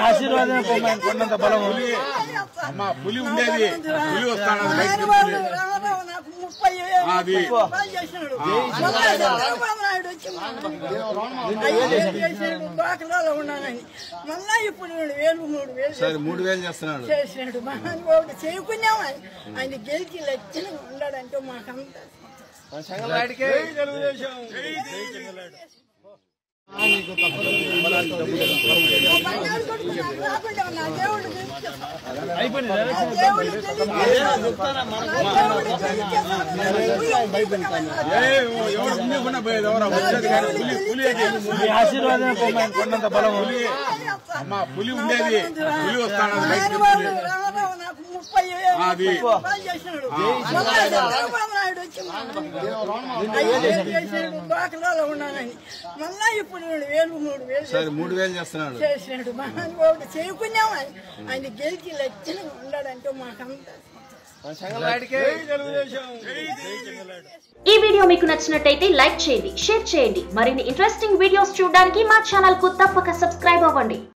ఆశీర్వాదం ఆశీర్వాదమే కొండంత బలము అమ్మా పులి ఉండేది పులి వస్తాను అది. చేసినాడు మళ్ళా ఉన్నానని ఇప్పుడు మూడు వేలు మూడు వేలు మూడు వేలు చేస్తున్నాడు చేసినాడు మహానుభావుడు చేయకున్నాం ఆయన ఆయన గెలిచి లక్షణంగా ఉన్నాడంటే మాకంతా బంగారు అయిపోయింది దేవుడు ఎవరు ముందుకున్నా పోయేది? ఎవరు? వచ్చేది కానీ పులి పులి అమ్మా ఉండేది. పులి వస్తాను అది. మళ్ళా ఉన్నానని ఇప్పుడు మూడు వేలు మూడు వేలు సరే మూడు వేలు చేస్తున్నాడు. చేసినాడు. మహానుభావుడు చేయకున్నాం ఆయన. గెలిచి మాకంతా ఈ వీడియో మీకు నచ్చినట్టయితే లైక్ చేయండి షేర్ చేయండి. మరిన్ని ఇంట్రెస్టింగ్ వీడియోస్ చూడడానికి మా ఛానల్కు తప్పక సబ్స్క్రైబ్ అవ్వండి.